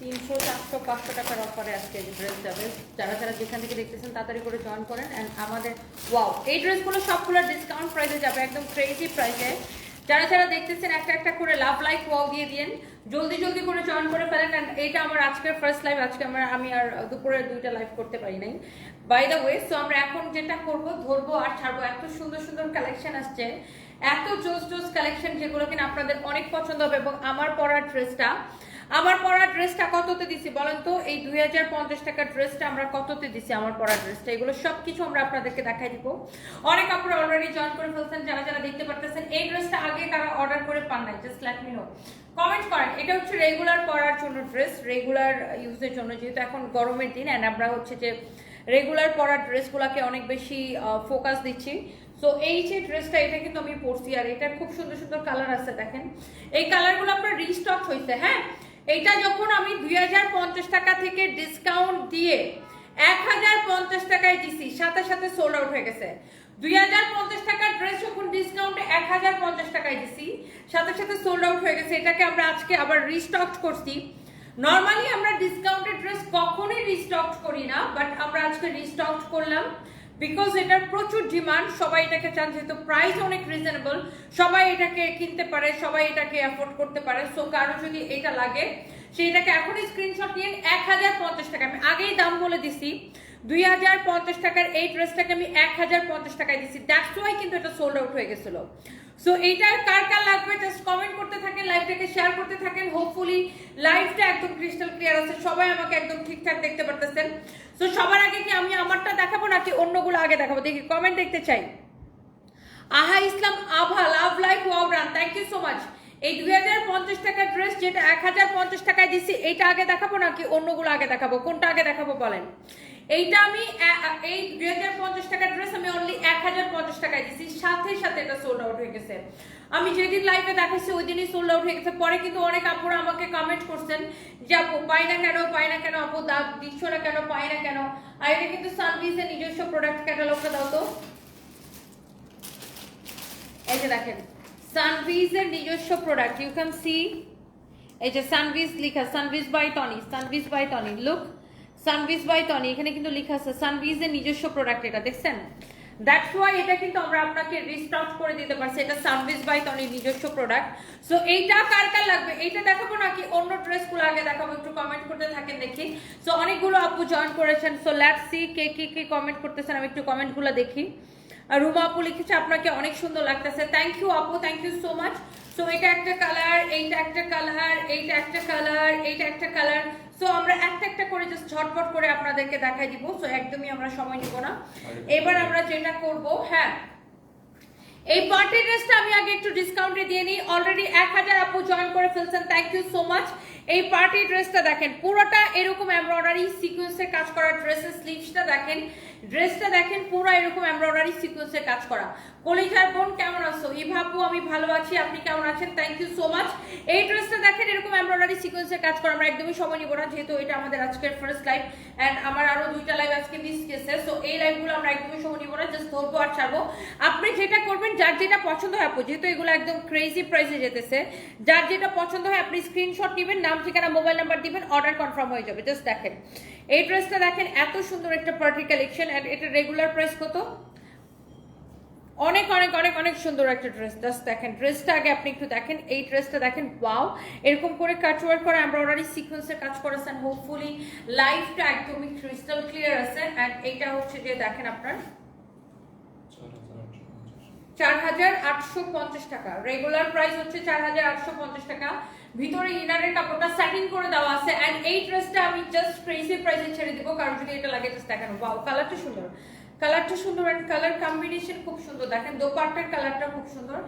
তিনশো, চারশো, পাঁচশো টাকার অফারে আজকে ড্রেস যাবে যারা যারা যেখান থেকে দেখতেছেন, তাড়াতাড়ি করে জয়েন করেন। অ্যান্ড আমাদের ওয়াও এই ড্রেসগুলো সবগুলো ডিসকাউন্ট প্রাইসে যাবে, একদম ক্রেজি প্রাইসে যারা যারা দেখতেছেন, একটা একটা করে লাভ লাইক ওয়াও দিয়ে দিন জলদি জলদি করে জয়েন করে ফেলেন। অ্যান্ড এইটা আমার আজকের ফার্স্ট লাইভ আজকে আমার, আমি আর দুপুরে দুইটা লাইভ করতে পারি নাই। বাই দ্য ওয়ে সো আমরা এখন যেটা করব, ধরবো আর ছাড়বো। এত সুন্দর সুন্দর কালেকশন আসছে। এত জোস জোস কালেকশন যেগুলো কিনা আপনাদের অনেক পছন্দ হবে এবং আমার পরার ড্রেসটা আমার পরা ড্রেসটা কততে দিছি বলেন তো? এই দুই হাজার পঞ্চাশ টাকার ড্রেসটা আমরা কততে দিছি আমার পরা ড্রেসটা? এগুলো সব কিছু আমরা আপনাদেরকে দেখাই দিব। অনেক আপনারা অলরেডি জয়েন করে ফেলছেন, যারা যারা দেখতে পারতেছেন, এই ড্রেসটা আগে কারা অর্ডার করে পান নাই just let me know comment করেন, এটা হচ্ছে রেগুলার পরার জন্য ড্রেস রেগুলার ইউজের জন্য, যেহেতু এখন গরমের দিন অ্যান্ড আমরা হচ্ছে যে রেগুলার পরার ড্রেসগুলোকে অনেক বেশি ফোকাস দিচ্ছি। সো এই যে ড্রেসটা, এটা কিন্তু আমি পরছি, আর এটার খুব সুন্দর সুন্দর কালার আছে, দেখেন। এই কালারগুলো আপনার রিস্টক হয়েছে হ্যাঁ? এইটা যখন আমি দুই হাজার পঞ্চাশ টাকা থেকে ডিসকাউন্ট দিয়ে এক হাজার পঞ্চাশ টাকায় দিছি, সাথে সাথে সোল্ড আউট হয়ে গেছে। দুই হাজার পঞ্চাশ টাকার ড্রেস যখন ডিসকাউন্টে এক হাজার পঞ্চাশ টাকায় দিছি, সাথে সাথে সোল্ড আউট হয়ে গেছে। এটাকে আমরা আজকে আবার রিস্টক করছি। নর্মালি আমরা ডিসকাউন্টেড ড্রেস কখনোই রিস্টক করি না বাট আমরা আজকে রিস্টক করলাম। বিকজ এটার প্রচুর ডিমান্ড সবাই এটাকে চান যেহেতু প্রাইস অনেক রিজনেবল সবাই এটাকে কিনতে পারে, সবাই এটাকে অ্যাফোর্ড করতে পারে। সো কারও যদি এটা লাগে সেটাকে এখনই স্ক্রিনশট নিয়ে এক হাজার পঞ্চাশ টাকা, আমি আগেই দাম বলে দিছি, দুই হাজার পঞ্চাশ টাকার এই ড্রেসটাকে আমি এক হাজার পঞ্চাশ টাকায় দিচ্ছি দ্যাটস ওয়াই কিন্তু এটা সোল্ড আউট হয়ে গেছিল। সো এইটা কার কার লাগবে? জাস্ট কমেন্ট করতে থাকেন লাইভটাকে শেয়ার করতে থাকেন। হোপফুলি লাইভটা একদম ক্রিস্টাল ক্লিয়ার আছে। সবাই আমাকে একদম ঠিকঠাক দেখতে পারতেছেন। সো সবার আগে কি আমি আমারটা দেখাবো নাকি অন্যগুলো আগে দেখাবো? দেখি কমেন্ট দেখতে চাই। আহা, ইসলাম, আভা লাভ লাইফ ওয়াবরান থ্যাংক ইউ সো মাচ এই দুই হাজার পঞ্চাশ টাকার ড্রেস যেটা এক হাজার পঞ্চাশ টাকায় দিচ্ছি এইটা আগে দেখাবো নাকি অন্যগুলো আগে দেখাবো? কোনটা আগে দেখাবো বলেন? এইটা আমি এই দুই হাজার পঞ্চাশ টাকার ড্রেস আমি অনলি এক হাজার পঞ্চাশ টাকায় দিচ্ছি সাথে সাথে এটা সোল্ড আউট হয়ে গেছে। আমি যেদিন লাইভে দেখাচ্ছি ওই দিনই সোল্ড আউট হয়ে গেছে। পরে কিন্তু অনেক আপুরা আমাকে কমেন্ট করছেন যে, আপু, পাই না কেন, পাই না কেন, আপু, দাম দিচ্ছ না কেন, পাই না কেন? আর এটা কিন্তু সানভিসের নিজস্ব প্রোডাক্ট ক্যাটালগটা দাও তো। এই যে দেখেন। সানভিজের নিজস্ব প্রোডাক্ট ইউ ক্যান সি এই যে সানভিজ লেখা সানভিজ বাই টনি সানভিজ বাই টনি লুক সানভিজ বাই টনি এখানে কিন্তু লেখা আছে সানভিজের নিজস্ব প্রোডাক্ট এটা, দেখছেন? দ্যাটস ওয়াই এটা কিন্তু আমরা আপনাকে রিস্টক করে দিতে পারছি। এটা সানভিজ বাই টনির নিজস্ব প্রোডাক্ট সো এইটা কার কার লাগবে? এইটা দেখাবো নাকি? অন্য ড্রেসগুলো আগে দেখাবো, একটু কমেন্ট করতে থাকেন দেখি। সো অনেকগুলো আপু জয়েন করেছেন। So let's see K K K comment করতেছেন, আমি একটু কমেন্টগুলো দেখি। রুমা আপু লিখেছে, আপনাকে অনেক সুন্দর লাগতেছে। থ্যাংক ইউ আপু thank you so much so এটা একটা কালার এইটা একটা কালার এইটা একটা কালার এইটা একটা কালার সো আমরা একটা একটা করে জাস্ট ঝটপট করে আপনাদেরকে দেখাই দিব। সো একদমই আমরা সময় নিব না। এবার আমরা যেটা করব হ্যাঁ। এই পার্টি ড্রেসটা আমি আগে একটু ডিসকাউন্টে দিয়ে নিই। অলরেডি এক হাজার আপু জয়েন করে ফেলছেন। থ্যাংক ইউ সো মাচ এই পার্টি ড্রেসটা দেখেন, পুরোটা এরকম এমব্রয়ডারি সিকোয়েন্সের কাজ করা ড্রেসের স্লিভসটা দেখেন ড্রেসটা দেখেন, পুরো এরকম এমব্রয়ডারি সিকোয়েন্সের কাজ করা। কলিজার বোন কেমন আছো? ইভাবু আমি ভালো আছি, আপনি কেমন আছেন? থ্যাংক ইউ সো মাচ এই ড্রেসটা দেখেন, এরকম এমব্রয়ডারি সিকোয়েন্সের কাজ করা, আমরা একদমই সময় নিব না, যেহেতু এটা আমাদের আজকের ফার্স্ট লাইভ অ্যান্ড আমার আরও দুইটা লাইভ আজকে মিস গেছে সো এই লাইভগুলো আমরা একদমই সময় নিব না জাস্ট ধরবো আর ছাড়বো। আপনি যেটা করবেন, যার যেটা পছন্দ হয়, আপু, যেহেতু এগুলো একদম ক্রেজি প্রাইসে যেতেছে, যার যেটা পছন্দ হয়, আপনি স্ক্রিনশট নেবেন, নাম ঠিকানা, মোবাইল নাম্বার দিবেন অর্ডার কনফার্ম হয়ে যাবে। জাস্ট দেখেন। এই ড্রেসটা দেখেন, এত সুন্দর একটা পার্টি কালেকশন এন্ড এটা রেগুলার প্রাইস কত? অনেক অনেক অনেক অনেক সুন্দর একটা ড্রেস জাস্ট দেখেন ড্রেসটা আগে আপনি একটু দেখেন। এই ড্রেসটা দেখেন ওয়াও এরকম করে কাটওয়ার্ক করে আমরা এমব্রয়ডারি সিকোয়েন্সের কাজ করেছেন হোপফুলি লাইফটা একদমই ক্রিস্টাল ক্লিয়ার আছে। অ্যান্ড এইটা হচ্ছে যে দেখেন আপনার। চার হাজার আটশো পঞ্চাশ টাকা। রেগুলার প্রাইস হচ্ছে চার হাজার আটশো পঞ্চাশ টাকা। ভিতরে ইনারের কাপড়টা সেটিং করে দেওয়া আছে। এন্ড এই ড্রেসটা আমি জাস্ট ক্রেজি প্রাইসে ছেড়ে দিব। কারণ যদি এটা লাগে জাস্ট দেখানো। বাও কালারটা সুন্দর। কালারটা সুন্দর এন্ড কালার কম্বিনেশন খুব সুন্দর। দেখেন, দোপাট্টার কালারটা খুব সুন্দর।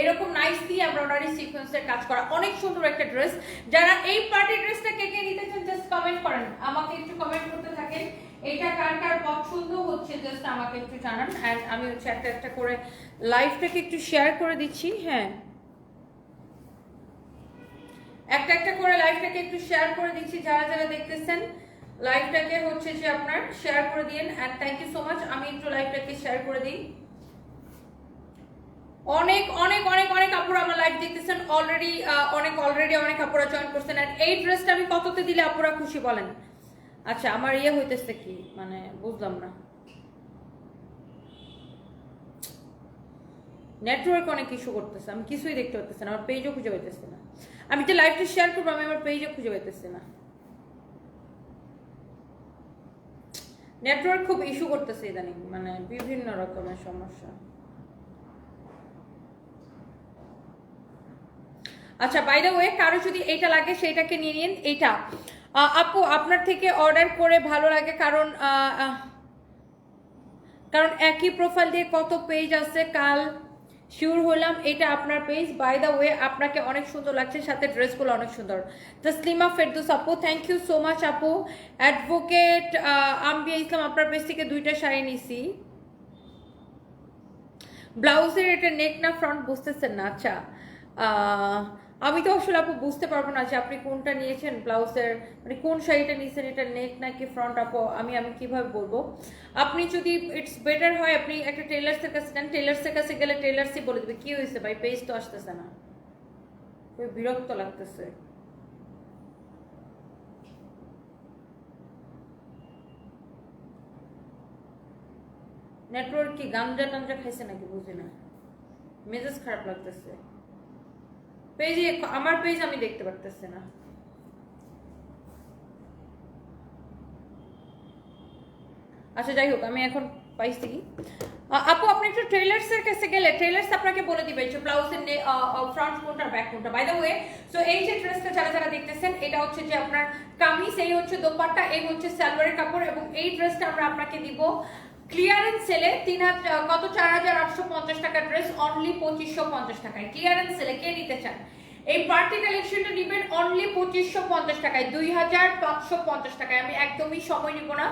এরকম নাইস দিয়ে এমব্রয়ডারি সিকোয়েন্সের কাজ করা। অনেক সুন্দর একটা ড্রেস যারা এই পার্টি ড্রেসটা কে কে নিতে চান জাস্ট কমেন্ট করেন। আমাকে একটু কমেন্ট করতে থাকেন। এটা কার কার পছন্দ হচ্ছে জাস্ট আমাকে একটু জানান। অ্যান্ড আমি হচ্ছে একটা একটা করে লাইভটাকে একটু শেয়ার করে দিচ্ছি হ্যাঁ। একটা একটা করে লাইভটাকে একটু শেয়ার করে দিচ্ছি, যারা যারা দেখতেছেন লাইভটাকে হচ্ছে যে আপনার শেয়ার করে দিন and thank you so much আমি একটু লাইভটাকে শেয়ার করে দিই। অনেক অনেক অনেক অনেক আপুরা আমার লাইভ দেখতেছেন। অলরেডি অনেক অলরেডি অনেক আপুরা জয়েন করছেন। আর এই ড্রেসটা আমি কততে দিলে আপুরা খুশি বলেন? আচ্ছা আমার ইয়ে হইতেছে কি? মানে বুঝলাম না। নেটওয়ার্ক অনেক ইস্যু করতেছে, আমি কিছুই দেখতে পাচ্তেছি না, আমার পেজও খুঁজে পাইতেছি না। আমি যে লাইভটা শেয়ার করব, আমি আমার পেজও খুঁজে পাইতেছি না। নেটওয়ার্ক খুব ইস্যু করতেছে ইদানিং মানে বিভিন্ন রকমের সমস্যা। আচ্ছা বাই ওয়ে কারও যদি এটা লাগে, সেইটাকে নিয়ে নিন। এইটা আপু, আপনার থেকে অর্ডার করে ভালো লাগে, কারণ কারণ একই প্রোফাইল দিয়ে কত পেজ আছে, কাল শিওর হলাম এটা আপনার পেজ বাই দ্য ওয়ে আপনাকে অনেক সুন্দর লাগছে, সাথে ড্রেসগুলো অনেক সুন্দর। তসলিমা ফেরদুস আপু থ্যাংক ইউ সো মাচ আপু। অ্যাডভোকেট আম্বিয়া ইসলাম, আপনার পেজ থেকে দুইটা শাড়ি নিছি। ব্লাউজের এটা নেক না ফ্রন্ট বুঝতেছেন না আচ্ছা। আমি তো আসলে আপু বুঝতে পারব না যে আপনি কোনটা নিয়েছেন ব্লাউজের মানে কোন শাড়িটা নিয়েছেন, এটা নেক নাকি ফ্রন্ট আপু, আমি আমি কীভাবে বলব? আপনি যদি ইটস বেটার হয়, আপনি একটা টেলার্সের কাছে যান টেলার্সের কাছে গেলে টেলার্সই বলে দেবে, কি হয়েছে ভাই? পেজ তো আসতেছে না। বিরক্ত লাগতেছে। নেটওয়ার্ক কি গাঞ্জা টাঞ্জা খাইছে নাকি? বুঝি না। মেজাজ খারাপ লাগতেছে। পেজে, আমার পেজ আমি দেখতে পারতেছি না। আচ্ছা যাই হোক, আমি এখন পাইছি। আপু, আপনি একটু ট্রেলার্সের কাছে গেলে ট্রেলার্স আপনাকে বলে দিবে যে ব্লাউজ ব্লাউজের ফ্রন্ট কোনটা ব্যাক কোনটা। বাই দ্য ওয়ে সো এই যে ড্রেসটা যারা যারা দেখতেছেন, এটা হচ্ছে যে আপনার কামিজ, এই হচ্ছে দোপাট্টা, এই হচ্ছে সালোয়ারের কাপড়, এবং এই ড্রেসটা আমরা আপনাকে দিব ক্লিয়ারেন্স সেলে তিন হাজার কত? চার হাজার আটশো পঞ্চাশ টাকার ড্রেস অনলি পঁচিশশো পঞ্চাশ টাকায়। ক্লিয়ারেন্স সেলে কে নিতে চান? এই পার্টি কালেকশনটা নেবেন অনলি পঁচিশশো পঞ্চাশ টাকায়। দুই হাজার পাঁচশো পঞ্চাশ টাকায়। আমি একদমই সময় নিব না।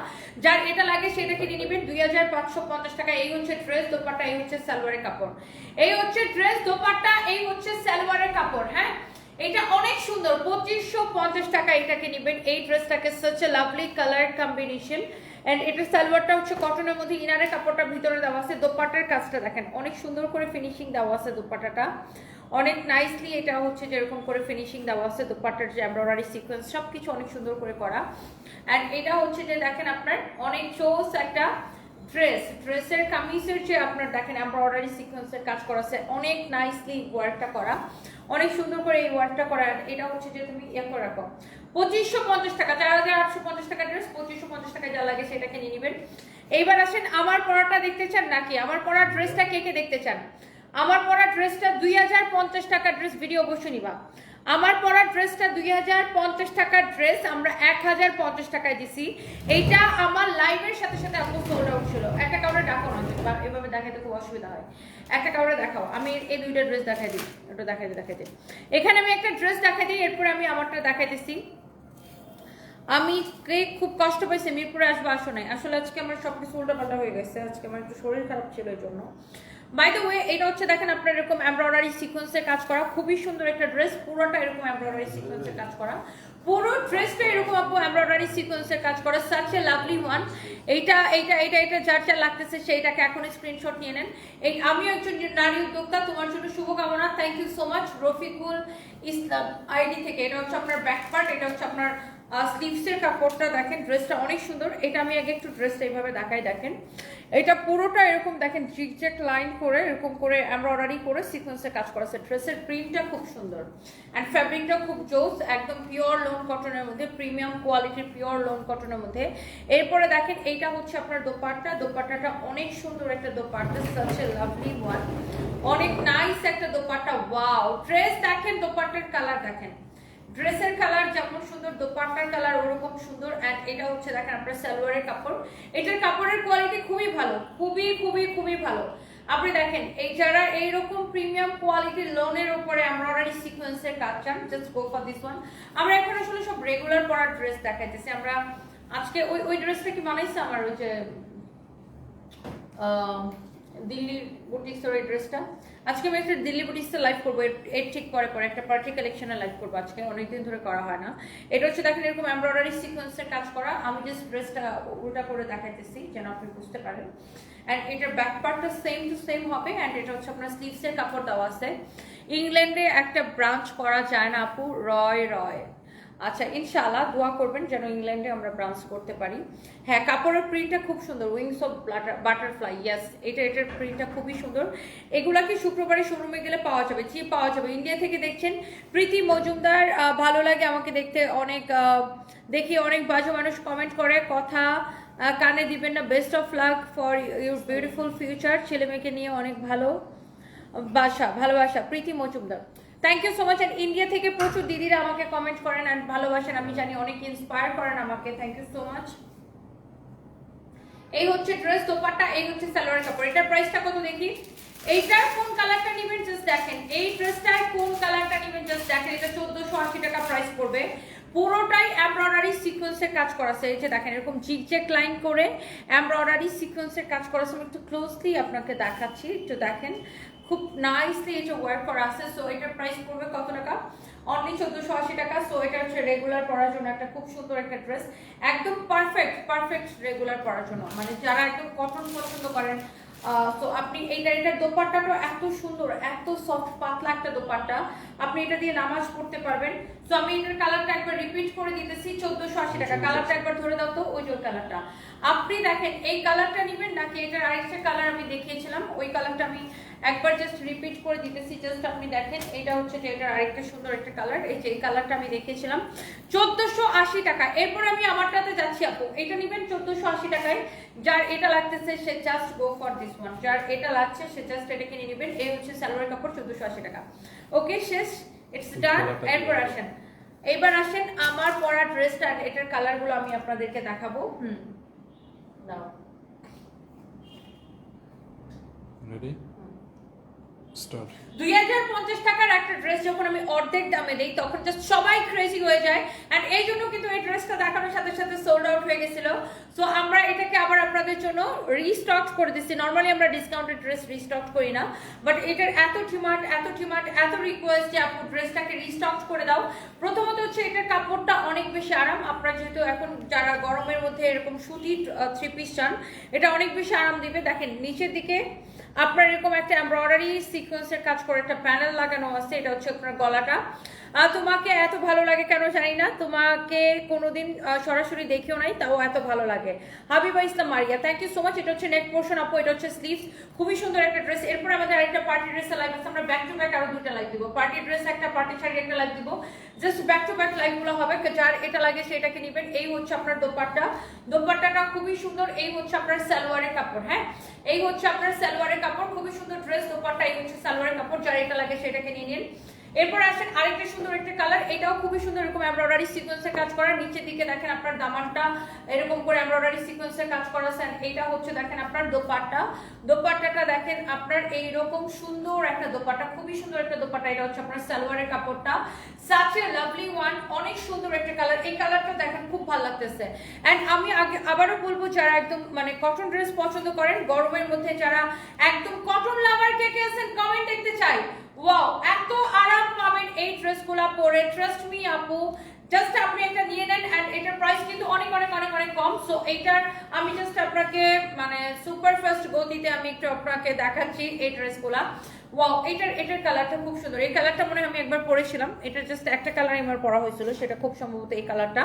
যার এটা লাগে সেটা কিনে নেবেন। দুই হাজার পাঁচশো পঞ্চাশ টাকা এই হচ্ছে ড্রেস দোপাট্টা, এই হচ্ছে সালোয়ারের কাপড়। এই হচ্ছে ড্রেস দোপাট্টা, এই হচ্ছে সালোয়ারের কাপড় হ্যাঁ? এটা অনেক সুন্দর। পঁচিশশো পঞ্চাশ টাকা এটাকে নেবেন। এই ড্রেসটাকে such lovely colour combination and এটার সালোয়ারটা হচ্ছে কটনের মধ্যে ইনারের কাপড়টা ভিতরে দেওয়া আছে দোপাটার কাজটা দেখেন, অনেক সুন্দর করে ফিনিশিং দেওয়া আছে দোপাটাটা অনেক নাইসলি এটা হচ্ছে যেরকম করে ফিনিশিং দেওয়া আছে দোপাট্টার যে এমব্রয়ডারি সিকোয়েন্স সব কিছু অনেক সুন্দর করে করা। অ্যান্ড এটা হচ্ছে যে দেখেন আপনার, অনেক চোস একটা ড্রেস ড্রেসের কামিজের যে আপনার দেখেন এমব্রয়ডারি সিকোয়েন্সের কাজ করা আছে। অনেক নাইসলি ওয়ার্কটা করা। অনেক সুন্দর করে এই ওয়ার্কটা করা। এটা হচ্ছে যে তুমি ইয়ে করে রাখো। পঁচিশশো পঞ্চাশ টাকা। চার হাজার আটশো পঞ্চাশ টাকা ড্রেস পঁচিশশো পঞ্চাশ টাকা যা লাগে সেটাকে নিয়ে নেবেন। এইবার আসেন, আমার পড়াটা দেখতে চান নাকি? আমার পরা ড্রেসটা কে কে দেখতে চান? আমার পড়া ড্রেসটা দুই হাজার পঞ্চাশ টাকা ড্রেস ভিডিও অবশ্যই নিবা। আমার পরা ড্রেসটা দুই হাজার পঞ্চাশ টাকার ড্রেস, আমরা এক হাজার পঞ্চাশ টাকায় দিছি। এইটা আমার লাইভের সাথে সাথে আপু সোল্ড আউট ছিল। একটা কাউরে ডাকাও না এভাবে দেখাতে খুব অসুবিধা হয়। একটা কাউরে দেখাও, আমি এই দুইটা ড্রেস দেখাই দিই ওটা দেখাই দিই দেখাই দিই। এখানে আমি একটা ড্রেস দেখাই দিই, এরপরে আমি আমারটা দেখাই দিছি। আমি কে খুব কষ্ট পাইছি, মিরপুরে আসব, আসো নাই। আসলে আজকে আমার সব কিছু উল্টাপাল্টা হয়ে গেছে, আজকে আমার একটু শরীর খারাপ ছিল এই জন্য। বাই দ্য ওয়ে এটা হচ্ছে দেখেন আপনার এরকম এমব্রয়ডারি সিকোয়েন্সের কাজ করা। খুবই সুন্দর একটা ড্রেস পুরোটা এরকম এমব্রয়ডারি সিকোয়েন্সের কাজ করা। পুরো ড্রেসটা এরকম আপু এমব্রয়ডারি সিকোয়েন্সের কাজ করা। সাচ এ লাভলি ওয়ান এইটা এইটা এইটা এটা যার যার লাগতেছে সেইটাকে এখন স্ক্রিনশট নিয়ে নেন। এই আমিও একজন নারী উদ্যোক্তা, তোমার জন্য শুভকামনা। Thank you so much Rafiqul Islam ID থেকে। এটা হচ্ছে আপনার ব্যাক পার্ট এটা হচ্ছে আপনার স্লিভসের কাপড়টা দেখেন ড্রেসটা অনেক সুন্দর। এটা আমি আগে একটু ড্রেসটা এইভাবে দেখাই, দেখেন। এটা পুরোটা এরকম, দেখেন জিগজ্যাক লাইন করে, এরকম করে এমব্রয়ডারি করে সিকোয়েন্সের কাজ করা আছে। ড্রেসের প্রিন্টটা খুব সুন্দর। অ্যান্ড ফ্যাব্রিকটা খুব জোস, একদম পিওর লোন কটনের মধ্যে প্রিমিয়াম কোয়ালিটির পিওর লোন কটনের মধ্যে। এরপরে দেখেন, এইটা হচ্ছে আপনার দোপাট্টা। দোপাট্টাটা অনেক সুন্দর একটা dupatta such a lovely one অনেক নাইস একটা দোপাট্টা ওয়াও ড্রেস দেখেন, দোপাট্টার কালার দেখেন। ড্রেসের কালার যেমন সুন্দর, দোপাট্টার কালার ওরকম সুন্দর অ্যান্ড এটা হচ্ছে দেখেন আপনার সালোয়ারের কাপড়। এটার কাপড়ের কোয়ালিটি খুবই ভালো, খুবই খুবই খুবই ভালো। আপনি দেখেন, এই যারা এইরকম প্রিমিয়াম কোয়ালিটির লোনের উপরে এমব্রয়ডারি সিকোয়েন্সের কাজ চান just go for this one আমরা এখন আসলে সব রেগুলার পরার ড্রেস দেখাইতেছি। আমরা আজকে ওই ওই ড্রেসটা কি বানাইছে আমার ওই যে দিল্লির বুটিক্সের ওই ড্রেসটা আজকে আমি একটা দিল্লি বুটিক্সে লাইভ করব। এর- ঠিক পরে পরে একটা পার্টি কালেকশনে লাইভ করব। আজকে অনেকদিন ধরে করা হয় না। এটা হচ্ছে, দেখেন এরকম এমব্রয়ডারি সিকোয়েন্সের কাজ করা। আমি জাস্ট ড্রেসটা উল্টা করে দেখাইতেছি, যেন আপনি বুঝতে পারেন। অ্যান্ড এটার ব্যাক পার্টটা সেম টু সেম হবে। অ্যান্ড এটা হচ্ছে আপনার স্লিভসের কাপড় দেওয়া আছে। ইংল্যান্ডে একটা ব্রাঞ্চ করা যায় না আপু। রয় রয়। আচ্ছা ইনশাআল্লাহ দোয়া করবেন যেন ইংল্যান্ডে আমরা ব্রাঞ্চ করতে পারি। হ্যাঁ কাপড়ের প্রিন্টটা খুব সুন্দর উইংস অফ বাটারফ্লাই ইয়াস এটা, এটার প্রিন্টটা খুবই সুন্দর। এগুলা কি শুক্রবারে শোরুমে গেলে পাওয়া যাবে? জি, পাওয়া যাবে। ইন্ডিয়া থেকে দেখছেন, প্রীতি মজুমদার ভালো লাগে আমাকে দেখতে। অনেক দেখি অনেক বাজে মানুষ কমেন্ট করে। কথা কানে দিবেন না। Best of luck for your beautiful future ছেলে মেয়েকে নিয়ে অনেক ভালো বাসা ভালোবাসা। Preeti Majumdar. Thank you so much and India থেকে প্রচুর দিদিরা আমাকে কমেন্ট করেন অ্যান্ড ভালোবাসেন। আমি জানি অনেক ইন্সপায়ার করেন আমাকে। থ্যাংক ইউ সো মাচ এই হচ্ছে ড্রেস দোপাট্টা, এই হচ্ছে সালোয়ার কাপড়। এটার প্রাইসটা কত দেখি? এইটার কোন কালারটা নেবেন? জাস্ট দেখেন। এই ড্রেসটার কোন কালারটা নেবেন? জাস্ট দেখেন। এটা চোদ্দশো আশি টাকা প্রাইস পড়বে। পুরোটাই এমব্রয়ডারি সিকোয়েন্সের কাজ করা আছে। এই যে দেখেন, এরকম জিগজ্যাগ লাইন করে এমব্রয়ডারি সিকোয়েন্সের কাজ করা আছে। আমি একটু ক্লোজলি আপনাকে দেখাচ্ছি। একটু দেখেন। খুব নাইসলি এটা ওয়ার্ক করা আছে সো এটার প্রাইস পড়বে কত টাকা? অনলি চোদ্দশো আশি টাকা সো এটা হচ্ছে রেগুলার পরার জন্য একটা খুব সুন্দর একটা ড্রেস একদম পারফেক্ট পারফেক্ট রেগুলার পরার জন্য। মানে যারা একদম কটন পছন্দ করেন তো আপনি এইটা এটার দোপাট্টাটা এত সুন্দর এত সফট পাতলা একটা দোপাট্টা। আপনি এটা দিয়ে নামাজ পড়তে পারবেন। তো আমি এটার কালারটা একবার রিপিট করে দিতেছি চোদ্দশো আশি টাকা। কালারটা একবার ধরে দাও তো ওই যে কালারটা আপনি দেখেন এই কালারটা নেবেন নাকি এটার আরেকটা কালার আমি দেখিয়েছিলাম ওই কালারটা আমি একবার জাস্ট রিপিট করে দিতেছি জাস্ট আপনি দেখেন এটা হচ্ছে যে এটার আরেকটা সুন্দর একটা কালার এই যে এই কালারটা আমি দেখিয়েছিলাম চোদ্দশো আশি টাকা। এরপর আমি আমারটাতে যাচ্ছি আপু। এটা নেবেন চোদ্দশো আশি টাকায়। যার এটা লাগতেছে সে just go for this one যার এটা লাগছে সে জাস্ট এটা কিনে নেবেন। এই হচ্ছে সালোয়ার কাপড় চোদ্দশো আশি টাকা। ওকে শেষ। ইটস ডান এরপর আসেন। এবার আসেন আমার পরা ড্রেসটা এটার কালারগুলো আমি আপনাদেরকে দেখাবো। হুম। দাও। Ready? হাজার পঞ্চাশ টাকার একটা ড্রেস যখন আমি অর্ধেক দামে দিই, তখন জাস্ট সবাই ক্রেজি হয়ে যায়। অ্যান্ড এই জন্য কিন্তু এই ড্রেসটা দেখানোর সাথে সাথে সোল্ড আউট হয়ে গেছিল। সো আমরা এটাকে আবার আপনাদের জন্য রিস্টক করে দিচ্ছি। নর্মালি আমরা ডিসকাউন্টেড ড্রেস রিস্টক করি না। বাট এটার এত ডিমান্ড এত ডিমান্ড এত রিকোয়েস্ট যে আপু ড্রেসটাকে রিস্টক করে দাও। প্রথমত হচ্ছে এটার কাপড়টা অনেক বেশি আরাম। আপনারা যেহেতু এখন যারা গরমের মধ্যে এরকম সুতির থ্রি পিস চান, এটা অনেক বেশি আরাম দিবে। দেখেন, নিচের দিকে আপনার এরকম একটা এমব্রয়ডারি সিকোয়েন্সের কাজ করে একটা প্যানেল লাগানো আছে, এটা হচ্ছে আপনার গলাটা। তোমাকে এত ভালো লাগে কেন জানি না? তোমাকে কোনোদিন সরাসরি দেখেও নাই, তাও এত ভালো লাগে। Habiba Islam Maria thank you so much এটা হচ্ছে নেক পোর্শন আপু, এটা হচ্ছে স্লিভস খুবই সুন্দর একটা ড্রেস এরপর আমাদের আরেকটা পার্টি ড্রেসের লাইভ আছে। আমরা ব্যাক টু ব্যাক আরও দুটো লাইভ দিব। পার্টি ড্রেস একটা পার্টি শাড়ি, একটা লাইভ দিব। জাস্ট ব্যাক টু ব্যাক লাইভগুলো হবে। যার এটা লাগে সেটাকে নেবেন। এই হচ্ছে আপনার দোপাট্টা। দোপাট্টাটা খুবই সুন্দর। এই হচ্ছে আপনার সালোয়ারের কাপড় হ্যাঁ? এই হচ্ছে আপনার সালোয়ারের কাপড়, খুবই সুন্দর ড্রেস দোপাট্টা, এই হচ্ছে সালোয়ারের কাপড়, যার এটা লাগে সেটাকে নিয়ে নিন। এরপর আসেন আরেকটা সুন্দর একটা কালার, এটাও খুবই সুন্দর, এরকম এমব্রয়ডারি সিকোয়েন্সের কাজ করা নিচের দিকে দেখেন আপনার দামানটা, এরকম করে এমব্রয়ডারি সিকোয়েন্সের কাজ করা and এইটা হচ্ছে দেখেন আপনার দোপাট্টা। দোপাট্টাটা দেখেন আপনার এইরকম সুন্দর একটা দোপাট্টা, খুবই সুন্দর একটা দোপাট্টা। এটা হচ্ছে আপনার সালোয়ারের কাপড়টা। সাচ এ লাভলি ওয়ান অনেক সুন্দর একটা কালার। এই কালারটা দেখেন খুব ভালো লাগতেছে। এন্ড আমি আগে আবারও বলব, যারা একদম মানে কটন ড্রেস পছন্দ করেন, গরমের মধ্যে যারা একদম কটন লাভার কে কে আছেন কমেন্ট দেখতে চাই। ওয়াও এত আরাম পাবেন এই ড্রেসগুলো পরে। ট্রাস্ট মি আপু জাস্ট আপনি একটা নিয়ে নেন অ্যান্ড এটার প্রাইস কিন্তু অনেক অনেক অনেক অনেক কম। সো এইটার আমি জাস্ট আপনাকে মানে সুপার ফাস্ট গতিতে আমি একটু আপনাকে দেখাচ্ছি এই ড্রেসগুলা। ওয়াও এটার এটার কালারটা খুব সুন্দর। এই কালারটা মনে হয় আমি একবার পরেছিলাম। এটা জাস্ট একটা কালার আমার পরা হয়েছিল, সেটা খুব সম্ভবত এই কালারটা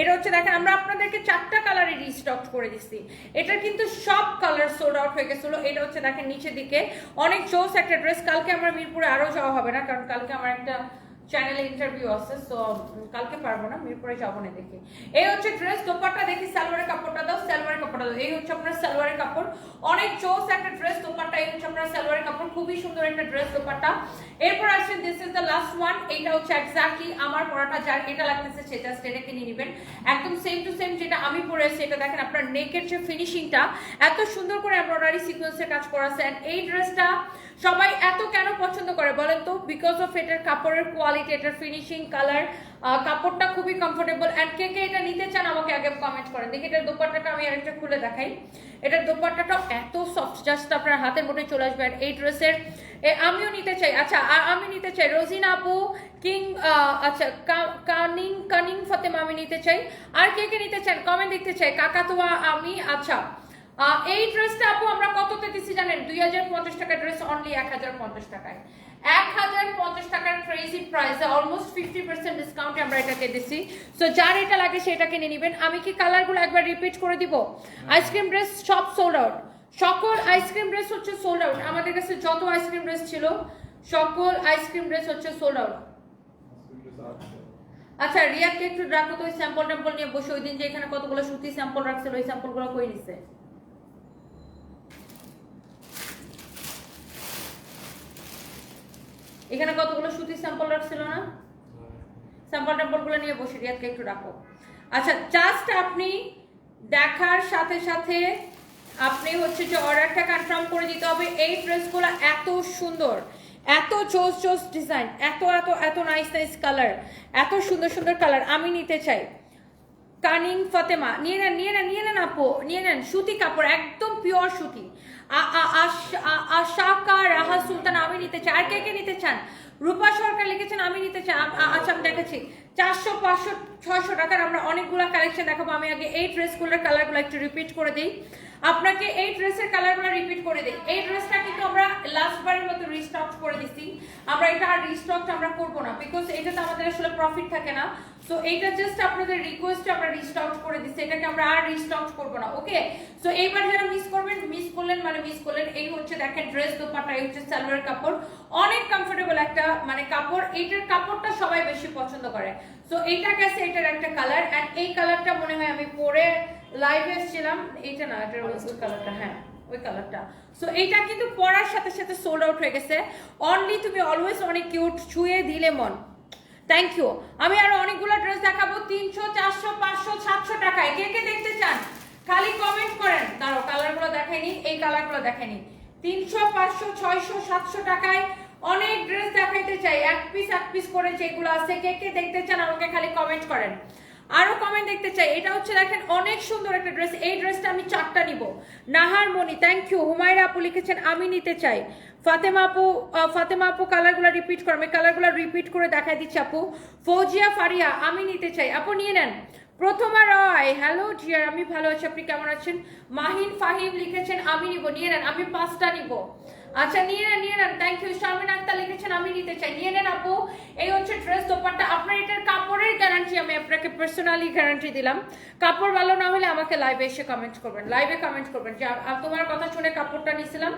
এটা হচ্ছে, দেখেন, আমরা আপনাদেরকে চারটা কালারে রিস্টক করে দিচ্ছি। কিন্তু সব কালার সোল্ড আউট হয়ে গেছিল। এটা হচ্ছে, দেখেন, নিচের দিকে। অনেক জোস একটা ড্রেস কালকে আমার মিরপুরে আরও যাওয়া হবে না, কারণ কালকে আমার একটা চ্যানেলে ইন্টারভিউ আছে সো কালকে পারব না, মিরপুরে যাব না দেখি। এই হচ্ছে ড্রেস দোপাট্টা দেখি, সালোয়ারের কাপড়টা দাও, সালোয়ারের কাপড়টা দাও। এই হচ্ছে আপনার সালোয়ারের কাপড়। অনেক চোস একটা ড্রেস দোপাট্টা, এই হচ্ছে আপনার সালোয়ারের কাপড় খুবই সুন্দর একটা ড্রেস দোপাট্টা। এরপর আসেন this is the last one এটা হচ্ছে এক্স্যাক্টলি আমার পরাটা যার এটা লাগতেছে সেটা স্টেটাকে নিয়ে নেবেন। একদম সেম টু সেম যেটা আমি পরে আছি এটা দেখেন আপনার নেকের যে ফিনিশিংটা এত সুন্দর করে এমব্রয়ডারি সিকোয়েন্সের কাজ করা আছে এই ড্রেসটা সবাই এত কেন পছন্দ করে বলেন তো? বিকজ অফ এটার কাপড়ের কোয়ালিটি এটার ফিনিশিং কালার কাপড়টা খুবই কমফোর্টেবল অ্যান্ড কে কে এটা নিতে চান আমাকে আগে কমেন্ট করেন। দেখি এটার দোপাট্টাটা আমি আরেকটা খুলে দেখাই। এটার দোপাট্টাটাও এত সফট জাস্ট আপনার হাতের মধ্যে চলে আসবে। আর এই ড্রেসের আমিও নিতে চাই। আচ্ছা আমি নিতে চাই। রোজিনা আপু, কিং আচ্ছা কানিং কানিং ফাতেমা আমি নিতে চাই। আর কে কে নিতে চান? কমেন্ট দেখতে চাই। কাকাতুয়া, আমি আচ্ছা এই ড্রেসটা আপু আমরা কততে দিচ্ছি জানেন? দুই হাজার পঞ্চাশ টাকার ড্রেস অনলি এক হাজার পঞ্চাশ টাকায়। এক হাজার পঞ্চাশ টাকার ক্রেজি প্রাইসে অলমোস্ট ফিফটি পার্সেন্ট ডিসকাউন্টে আমরা এটাকে দিচ্ছি সো যার এটা লাগে সেটা কিনে নেবেন। আমি কি কালারগুলো একবার রিপিট করে দিব? আইসক্রিম ড্রেস সব সোল্ড আউট সকল আইসক্রিম ড্রেস হচ্ছে সোল্ড আউট আমাদের কাছে যত আইসক্রিম ড্রেস ছিল সকল আইসক্রিম ড্রেস হচ্ছে সোল্ড আউট আচ্ছা রিয়াকে একটু রাখো তো ওই স্যাম্পল ট্যাম্পল নিয়ে বসে। ওই দিন যে এখানে কতগুলো সুতি স্যাম্পল রাখছিল ওই স্যাম্পলগুলো কই নিছে? এখানে কতগুলো সুতির স্যাম্পল রাখছিল না? স্যাম্পল ট্যাম্পলগুলো নিয়ে বসে রিয়াদকে একটু রাখো আচ্ছা জাস্ট আপনি দেখার সাথে সাথে আপনি হচ্ছে যে অর্ডারটা কনফার্ম করে দিতে হবে, এই ড্রেসগুলো এত সুন্দর, এত জোস জোস ডিজাইন এত এত এত নাইস নাইস কালার এত সুন্দর সুন্দর কালার আমি নিতে চাই। কানিং ফাতেমা, নিয়ে নেন নিয়ে নেন নিয়ে নেন আপু, নিয়ে নেন। সুতি কাপড়, একদম পিওর সুতি। আশাকা রাহা নিতে চাই আর কে কে নিতে চান? রূপা সরকার লিখেছেন, আমি নিতে চাই। আচ্ছা আমি দেখেছি চারশো, পাঁচশো, ছয়শো টাকার আমরা অনেকগুলো কালেকশন দেখাবো। আমি আগে এই ড্রেসগুলোর কালারগুলো একটু রিপিট করে দিই। আপনাকে এই ড্রেসের কালারগুলো রিপিট করে দিই। এই ড্রেসটা কিন্তু আমরা লাস্ট বারের মতো রিস্টক করে দিছি। আমরা এটা আর রিস্টকটা আমরা করব না বিকজ এটাতে আমাদের আসলে প্রফিট থাকে না। সো এইটা জাস্ট আপনাদের রিকোয়েস্ট আমরা রিস্টক করে দিচ্ছি। এটাকে আমরা আর রিস্টক করব না ওকে সো এইবার যারা মিস করবেন মিস করলেন মানে মিস করলেন এই হচ্ছে দেখেন ড্রেস দোপাটা এই হচ্ছে সালোয়ার কাপড়। অনেক কমফোর্টেবল একটা মানে কাপড় এইটার কাপড়টা সবাই বেশি পছন্দ করে। সো এইটা গেছে এটার একটা কালার অ্যান্ড এই কালারটা মনে হয় আমি পরে লাইভে এসেছিলাম। এইটা না এটার কালারটা হ্যাঁ ওই কালারটা সো এইটা কিন্তু পরার সাথে সাথে সোল্ড আউট হয়ে গেছে। অনলি তুমি অলওয়েজ অনেক কিউট ছুঁয়ে দিলে মন। থ্যাংক ইউ আমি আরও অনেকগুলো ড্রেস দেখাবো, তিনশো, চারশো, পাঁচশো, সাতশো টাকায়। কে কে দেখতে চান? খালি কমেন্ট করেন। দাঁড়ো কালারগুলো দেখাইনি এই কালারগুলো দেখাইনি তিনশো, পাঁচশো, ছয়শো, সাতশো টাকায় অনেক ড্রেস দেখাইতে চাই। এক পিস এক পিস করে যেগুলো আছে, কে কে দেখতে চান আমাকে খালি কমেন্ট করেন। আরও কমেন্ট দেখতে চাই। এটা হচ্ছে দেখেন, অনেক সুন্দর একটা ড্রেস এই ড্রেসটা আমি চারটা নিব। নাহার মনি থ্যাংক ইউ হুমায়রা আপু লিখেছেন, আমি নিতে চাই। ফাতেমা আপু ফাতেমা আপু কালারগুলো রিপিট করো। আমি কালারগুলো রিপিট করে দেখাই দিচ্ছি আপু। ফৌজিয়া ফারিয়া, আমি নিতে চাই। আপু, নিয়ে নেন। প্রথমা রয় হ্যালো জিয়ার আমি ভালো আছি। আপনি কেমন আছেন? মাহিন ফাহিম লিখেছেন, আমি নিব। নিয়ে নেন, আমি পাঁচটা নিব। আচ্ছা নিয়ে নেন নিয়ে নেন। থ্যাংক ইউ শারমিন আক্তার লিখেছেন, আমি নিতে চাই। নিয়ে নেন আপু, এই হচ্ছে ড্রেস দোপাট্টা। আপনার এটার কাপড়ের গ্যারান্টি আমি আপনাকে পার্সোনালি গ্যারান্টি দিলাম। কাপড় ভালো না হলে আমাকে লাইভে এসে কমেন্ট করবেন। লাইভে কমেন্ট করবেন যে তোমার কথা শুনে কাপড়টা নিয়েছিলাম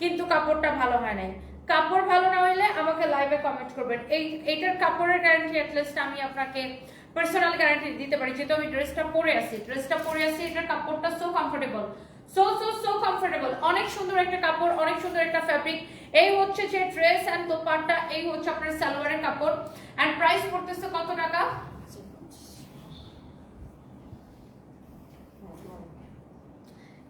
কিন্তু কাপড়টা ভালো হয় নাই। কাপড় ভালো না হলে আমাকে লাইভে কমেন্ট করবেন। এই এইটার কাপড়ের গ্যারান্টি অ্যাটলিস্ট আমি আপনাকে পার্সোনাল গ্যারান্টি দিতে পারি। যেহেতু আমি ড্রেসটা পরে আছি ড্রেসটা পরে আছি, এটার কাপড়টা so comfortable so so so comfortable অনেক সুন্দর একটা কাপড় অনেক সুন্দর একটা ফ্যাব্রিক এই হচ্ছে যে ড্রেস অ্যান্ড দোপাট্টা এই হচ্ছে আপনার সালোয়ারের কাপড়। অ্যান্ড প্রাইস পড়তেছে কত টাকা?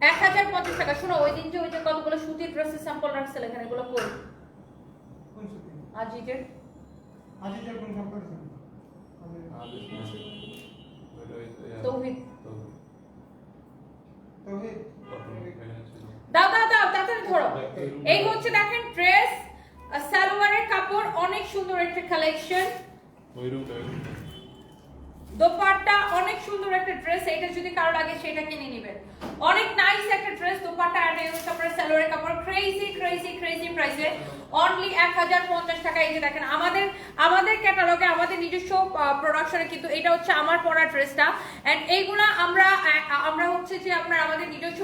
এক হাজার পঞ্চাশ টাকা। শোনো ওই দিন যে ওই যে কতগুলো সুতির ড্রেসের স্যাম্পল রাখছিল এখানে এগুলো কোন আজিজের। আজিজের কোন? তৌহিদ তৌহিদ? এই হচ্ছে দেখেন ড্রেস সালোয়ারের কাপড়, অনেক সুন্দর একটা কালেকশন দোপাট্টা, অনেক সুন্দর একটা ড্রেস এটা যদি কারও লাগে সেটা কিনে নেবেন। অনেক নাইস একটা ড্রেস, দোপাট্টা আর এই আপনার সালোয়ারের কাপড় ক্রেজি ক্রেজি ক্রেজি প্রাইসে অনলি এক হাজার পঞ্চাশ টাকা, এই যে দেখেন, আমাদের আমাদের ক্যাটালগে আমাদের নিজস্ব প্রোডাকশনে কিন্তু এটা হচ্ছে আমার পরা ড্রেসটা। এন্ড এইগুলা আমরা আমরা হচ্ছে যে আপনার আমাদের নিজস্ব